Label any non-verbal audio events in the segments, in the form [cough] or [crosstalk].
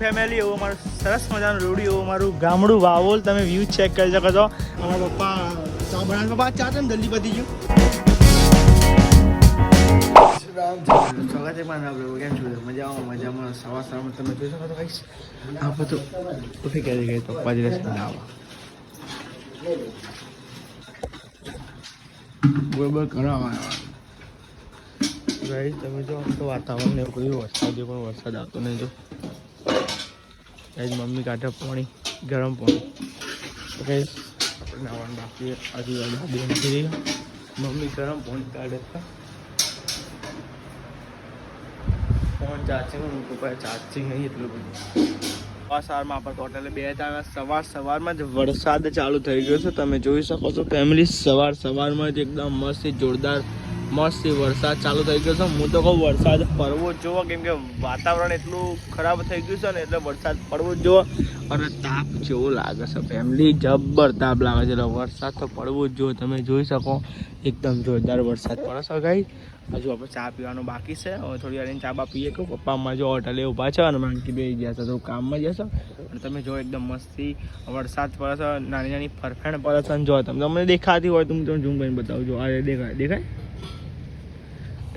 Family એવું મારું સરસ મજાનું રોડી એવું મારું ગામડું વાવોલ તમે વ્યૂ ચેક કરી શકો છો. અમારા પપ્પા બનાવે પપ્પા ચા છે ને જલ્દી પતી ગયું. સ્વાગત છે મારા આપણે કેમ છો? મજામાં મજામાં સવાર સવારમાં તમે જોઈ શકો છો કઈશ આ બધું ઉઠી કરી ગઈ પપ્પા જ રસ બનાવવા બરોબર કરવામાં આવ્યા. ગાઈસ તમે જો તો વાતાવરણ એવું કર્યું વરસાદ પણ વરસાદ આવતો નહીં જો. ગાઈસ મમ્મી કાઢે પાણી, ગરમ પાણી. તો આપણે નાવાનું બાકી હજુ દાદી નથી મમ્મી ગરમ પાણી કાઢે ફોન ચાર્જિંગ પપ્પા ચાર્જિંગ નહીં એટલું બધું. સવાર સવારમાં આપણે હોટલે બે હતા સવાર સવારમાં જ વરસાદ ચાલુ થઈ ગયો છે. તમે જોઈ શકો છો ફેમિલી સવાર સવારમાં જ એકદમ મસ્ત, જોરદાર મસ્ત વરસાદ ચાલુ થઈ ગયો છે. હું તો કહું વરસાદ પડવો જ જોવો, કેમ કે વાતાવરણ એટલું ખરાબ થઈ ગયું છે ને, એટલે વરસાદ પડવો જ જોવો. અને તાપ જેવો લાગે છે ફેમિલી જબ્બર તાપ લાગે છે, એટલે વરસાદ તો પડવો જ જોવો. તમે જોઈ શકો, એકદમ જોરદાર વરસાદ પડે છે ગાઈ હજુ આપણે ચા પીવાનું બાકી છે. હવે થોડી વાર ચા બા પીએ કહું. પપ્પા અમારે જો હોટલે ઊભા છે અને માંગી બે ગયા છે, તો કામમાં જશો અને તમે જો એકદમ મસ્તી, વરસાદ પડે છે નાની નાની ફરફેણ પડે છે, અને જો તમે તમને દેખાતી હોય તો હું તમને ઝૂમ કરીને બતાવું. જો આ દેખાય દેખાય?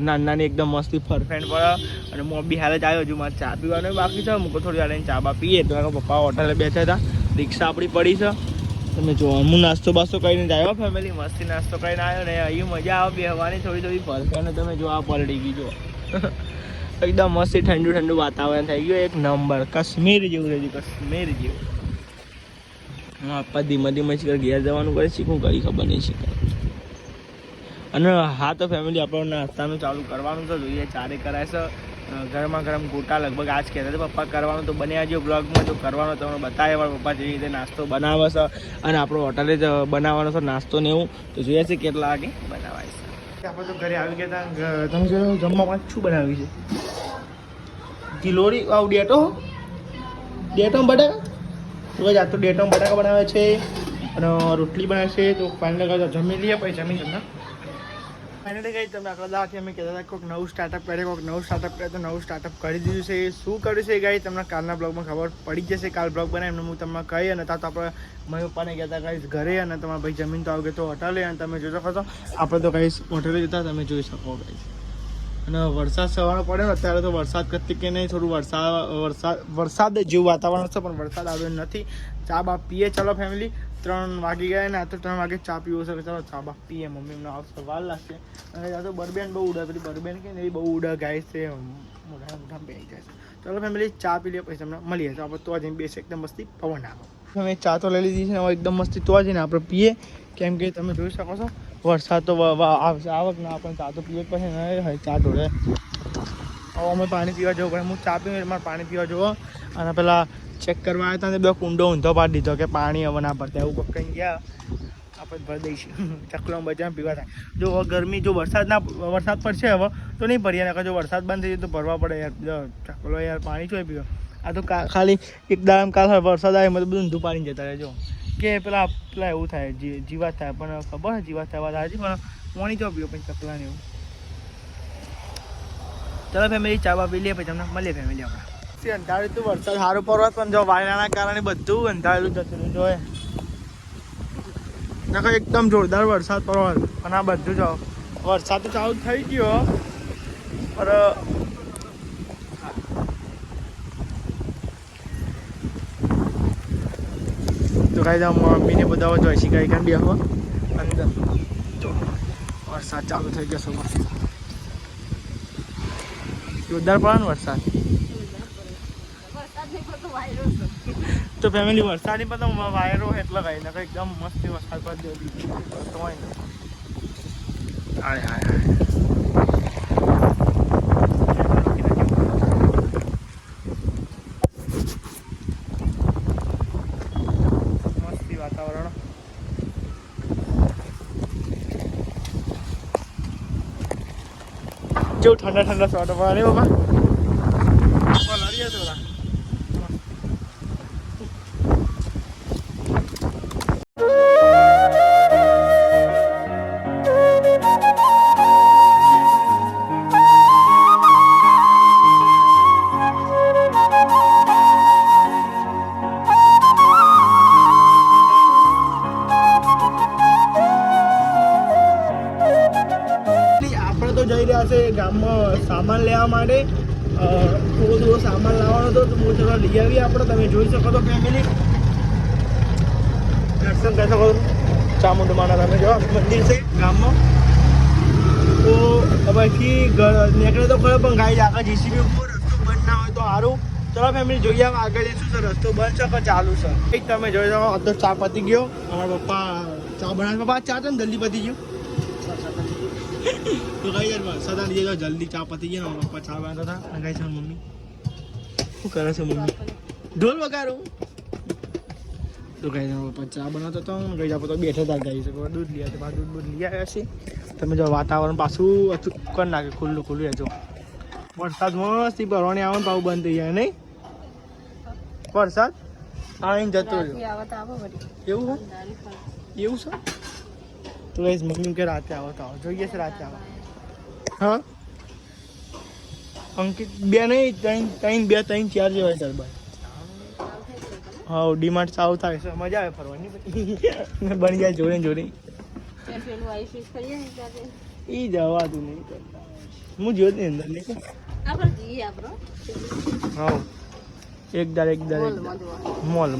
નાની નાની એકદમ મસ્તી ફરફેણ પડે અને હું બી હાલ જ આવ્યો છું, મારે ચા પીવાનું બાકી છે, મૂકો થોડી વાર ચા બા પીએ. તો એના પપ્પા હોટલે બેઠા હતા, રિક્ષા આપણી પડી છે. તમે જો હું નાસ્તો બાસ્તો કરીને જ આવ્યો. ફેમિલી મસ્તી નાસ્તો કરીને આવ્યો ને અહીં મજા આવે, બેહવાની થોડી થોડી ફરફેણ તમે જો, આ પલટી ગઈ [laughs] એકદમ મસ્તી ઠંડુ ઠંડુ વાતાવરણ થઈ ગયું, એક નંબર, કાશ્મીર જેવું રહ્યું કાશ્મીર જેવું. હું આપવા ધીમે ધીમે ઘેર જવાનું કરે છે શું કઈ ખબર નહીં શીખર અને હા, તો ફેમિલી આપણને નાસ્તાનું ચાલુ કરવાનું છે જોઈએ, ચારે કરાય છે. ગરમા ગરમ ગોટા લગભગ આજ કહેતા હતા, પપ્પા કરવાનું તો બન્યા જો બ્લોગમાં જો કરવાનો તમને બતાવે, પણ પપ્પા જેવી રીતે નાસ્તો બનાવે છે અને આપણો હોટલે જ બનાવવાનો છે નાસ્તો ને એવું. તો જોઈએ છે કેટલા વાગે બનાવાય છે. આપણે તો ઘરે આવી ગયા હતા તમે જોયું જમવામાં શું બનાવ્યું છે? ગિલોરી, આવ ડેટો? ડેટો બટાકા? તો આ તો ડેટો બટાકા બનાવે છે, અને રોટલી બનાવે છે, તો ફાઇનલ જમી લઈએ, પછી જમી જમના ફાઇનલી ગઈ તમે આટલા દાવાથી અમે કહેતા હતા કોઈક નવું સ્ટાર્ટઅપ કરે કોઈક નવું સ્ટાર્ટઅપ કરે તો નવું સ્ટાર્ટઅપ કરી દીધું છે. શું કર્યું છે ગાઈ તમને કાલના બ્લોગમાં ખબર પડી જશે કાલ બ્લોગ એમને હું તમને કહી અને તા આપણે મમ્મી પપ્પાને કહેતા કહીશ ઘરે અને તમારા ભાઈ જમીન તો આવી તો હોટલે અને તમે જોઈ શકો છો. આપણે તો કહીશ હોટલે જતા તમે જોઈ શકો ગાઈશ અને વરસાદ સવારનો પડ્યો અત્યારે તો વરસાદ કરતી કે નહીં, થોડું વરસાદ વરસાદ વરસાદ જેવું વાતાવરણ છે, પણ વરસાદ આવ્યો નથી. ચા બા પીએ, ચાલો ફેમિલી ત્રણ વાગી ગયા ને આ તો ત્રણ વાગે ચા પીવો છે. ચાલો ચા બા પીએ, મમ્મી એમને આવશે વાર લાગશે. અને આ તો બરબેન બહુ ઉડા પેલી બરબેન કે ને એ બહુ ઉડા ગાય છે મોઢા મોઢા બેસી જાય છે. ચાલો ફેમિલી ચા પી લઈએ પછી તમને મળીએ. તો આપણે તો જઈને બેસે એકદમ મસ્તી પવન આવે. અમે ચા તો લઈ લીધી છે હવે એકદમ મસ્તી તો જઈને આપણે પીએ. કેમ કે તમે જોઈ શકો છો, વરસાદ તો આવશે, આવક ના પણ ચા તો પીએ પછી નહીં ચા ઢોળે હવે અમે પાણી પીવા જવું પડે. હું ચા પીવું મારે પાણી પીવા જુઓ. અને પેલા ચેક કરવા આવ્યા હતા ને, બે કુંડો ઊંધો પાડી દીધો કે પાણી હવે ના પડતા એવું કંઈ ગયા. આપણે ભરી દઈશું. [laughs] ચકલો બચાવ પીવા થાય. જો ગરમી, જો વરસાદ ના, વરસાદ પડશે હવે, તો નહીં ભરીએ, નકર જો વરસાદ બંધ થઈ જાય તો ભરવા પડે યાર. ચકલો યાર, પાણી શું પીવા. આ તો ખાલી એક દાડમ કાલ વરસાદ આવે મતલબ બધું ઊંધું પાણી જતા રહેજો. કે પેલા પેલા એવું થાય જીવાત થાય, પણ ખબર જીવાત થાય પણ પાણી જો પીવો પછી ચકલાને એવું. ચાલો ફેમિલી ચા પી લઈએ પછી તમને, મળીએ ફેમિલી આપણે અંધારું તો વરસાદ સારું પડવા પણ જો વાયરાના કારણે બધું અંધારેલું જતું રહ્યું જોઈએ નકર એકદમ જોરદાર વરસાદ પડવા અને આ બધું જો, વરસાદ તો ચાલુ થઈ ગયો પર તો કાંઈ જાઓ મમ્મીને બધા જો શીખાઈ કાંઈ બેહવા અંદર જો, વરસાદ ચાલુ થઈ ગયો છે જોરદાર પડે ને વરસાદ? તો ફેમિલી વરસાદની પણ તો વાયરો એટલે કઈ નકર એકદમ મસ્ત વરસાદ પડી ગયો તો હોય ને. હાય હાય મસ્તી વાતાવરણ. જેવું ઠંડા ઠંડા શોટ પડે બાબા લડીએ થોડા છે ગામમાં સામાન લેવા માટે. થોડો થોડો સામાન લાવવાનો હતો તો હું થોડો લઈ આવીએ આપણે તમે જોઈ શકો તો ફેમિલી દર્શન કરી શકો ચામુંડમાના તમે જો, મંદિર છે ગામમાં. તો પછી નીકળે તો ખરો, પણ ગાઈ આગળ જીસીબી ઉપર રસ્તો બંધ ના હોય તો સારું. ચલો ફેમિલી જોઈએ આગળ જઈશું સર રસ્તો બંધ છે કે ચાલુ છે? તમે જોઈ જાઓ અડધો ચા પતી ગયો. અમારા પપ્પા ચા બનાવે પપ્પા ચા છે ને જલ્દી પતી ગયું તો કઈ યાર સદા લઈ તો જલ્દી ચા પતી ગયા મારા પપ્પા ચા બનાવતા હતા અને કઈ છે મમ્મી. શું કરે છે મમ્મી? ઢોલ વગાડું. તો કઈ મારા પપ્પા ચા બનાવતો હતો ને કઈ આપણે તો બેઠા હતા ગાઈ શકો દૂધ લઈ આવ્યા દૂધ દૂધ લઈ આવ્યા છે. તમે જો વાતાવરણ પાછું અચૂક કરી નાખે ખુલ્લું ખુલ્લું રહેજો. વરસાદ મસ્તી ભરવાની આવે ને પાછું બંધ થઈ જાય નહીં? વરસાદ? આવીને જતો રહ્યો. એવું એવું છે? તો ગાઈસ મમ્મી કે રાતે આવો તો આવો જોઈએ છે રાતે આવો હા અંકિત બે નહીં ત્રણ ત્રણ બે ત્રણ ચાર જેવાય સર ભાઈ હા ડીમાર્ટ સાવ થાય છે મજા આવે ફરવાની બની જાય જોડે જોડે જવા દઉં નહીં કરતા હું જોતની અંદર નહીં હા એક દર એક દર એક મોલ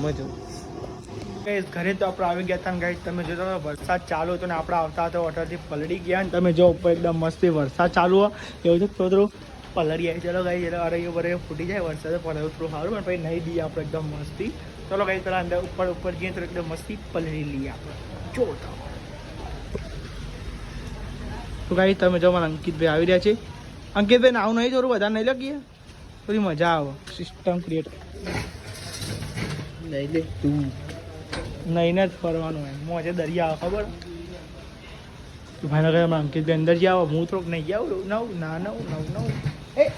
ગાઈસ ઘરે તો આપણે આવી ગયા હતા ગાઈસ તમે જોતા વરસાદ ચાલુ હતો ને આપણે આવતા હતા હોટલથી પલળી ગયા ને તમે જો, ઉપર એકદમ મસ્તી વરસાદ ચાલુ હોય એવું છે થોડું પલડી આવી. ચલો ગાઈ એટલે અરે બરે ફૂટી જાય વરસાદ પડે થોડું સારું પણ પછી નહીં દઈએ આપણે એકદમ મસ્તી. ચલો ગાઈ પેલા અંદર ઉપર ઉપર જઈએ તો એકદમ મસ્તી પલળી લઈએ આપણે. જોતા તો. ગાઈ તમે જો મારા અંકિતભાઈ આવી રહ્યા છે. અંકિતભાઈ આવું નહીં જોરું વધારે નહીં લગીએ થોડી મજા આવે. સિસ્ટમ ક્રિએટ લઈ લે, તું. નહીં જ ફરવાનું એમ. મોજે દરિયા ખબર? ભાઈને કહે અંકિત અંદર જ આવો. હું થોડુંક નહીં જાઉં. નવ, ના નવ નવ નવ. એ,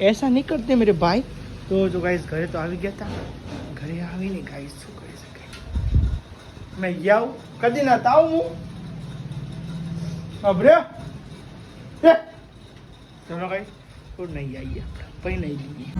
એસા નહીં કરતે મેરે ભાઈ? તો જો ગાઈસ ઘરે તો આવી ગયા હતા ઘરે આવીને ગાઈસ શું કરી શકાય મેં જાઉં. કદી ના તાવ હું. અભરે. ચલો ગાઈસ તો નહીં આવીએ આપણે. પછી નહીં લઈએ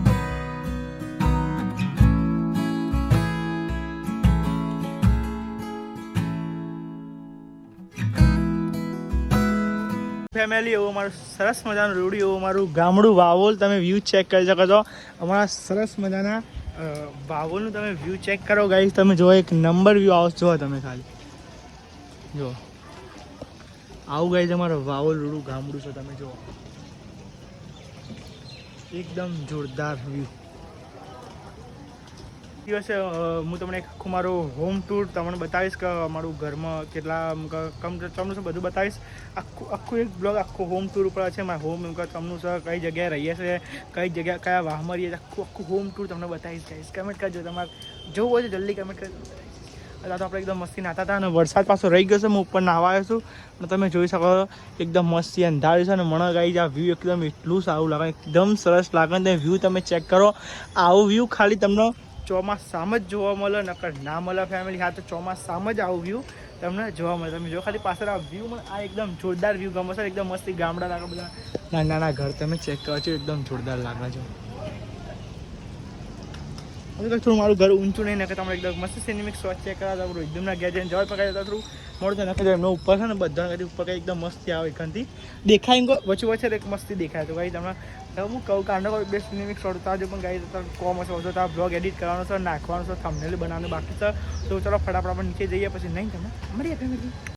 ફેમિલી એવું મારું સરસ મજાનું રૂડી, એવું મારું ગામડું વાવોલ, તમે વ્યૂ ચેક કરી શકો છો. અમારા સરસ મજાના વાવોલનું તમે વ્યૂ ચેક કરો ગાઈસ તમે જો એક નંબર વ્યૂ આવો જો તમે ખાલી. જો આવું ગાઈસ અમારો વાવોલ, રૂડું, ગામડું છે, તમે જુઓ. એકદમ જોરદાર વ્યૂ દિવસે હું તમને એક આખું મારું હોમ ટૂર તમને બતાવીશ કે અમારું ઘરમાં કેટલા કમ ચમનું બધું બતાવીશ. આખું આખું એક બ્લોગ આખું હોમ ટૂર ઉપર છે. મારા હોમ એમ કે ચમનું છે કઈ જગ્યાએ રહીએ છીએ કઈ જગ્યા, કયા વાહમાં રહીએ આખું આખું હોમ ટૂર તમને બતાવીશ ગાઈશ કમેન્ટ કરજો. તમારે જોવું હોય તો જલ્દી કમેન્ટ કરજો. અત્યારે તો આપણે એકદમ મસ્તી નાતા હતા અને વરસાદ પાછો રહી ગયો છે. હું ઉપર નાહવા આવ્યો છું. અને તમે જોઈ શકો એકદમ મસ્તી અંધાર્યું છે અને મને ગાઈ આ વ્યૂ એકદમ એટલું સારું લાગે. એકદમ સરસ લાગે ને વ્યૂ તમે ચેક કરો. આવું વ્યૂ ખાલી તમને ચોમાસામાં જ જોવા મળે, નકર ના મળે ફેમિલી હા તો ચોમાસામાં જ આવું વ્યૂ તમને જોવા મળે. તમે જો ખાલી પાછળ આ વ્યૂ મને આ એકદમ જોરદાર વ્યૂ ગમે છે, એકદમ મસ્તી ગામડા લાગે, બધા નાના નાના ઘર તમે ચેક કરો છો, એકદમ જોરદાર લાગે છે. હવે થોડું મારું ઘર ઊંચું નહીં નકે તમારે એકદમ મસ્ત સિનેમિક શોટ ચેક કરા તો એકદમ ના ગયા જવાય પકડી થોડું મોડું થાય નાખે એમનો ઉપર છે ને બધા કદી ઉપર કંઈ એકદમ મસ્તી આવે એખાનથી દેખાય એમ વચ્ચે વચ્ચે એક મસ્તી દેખાય. તો ભાઈ હવે હું કહું કાંડો કોઈ બે સિનેમિક શોટ ઉતારજો, પણ ગાઈ તો કોમ હશે તો આ બ્લોગ એડિટ કરવાનો છે, નાખવાનો છે થંબનેલ બનાવવાનું બાકી છે. તો ચલો ફટાફટ આપણે નીચે જઈએ, પછી નહીં તમે? મળીએ ફેમિલી.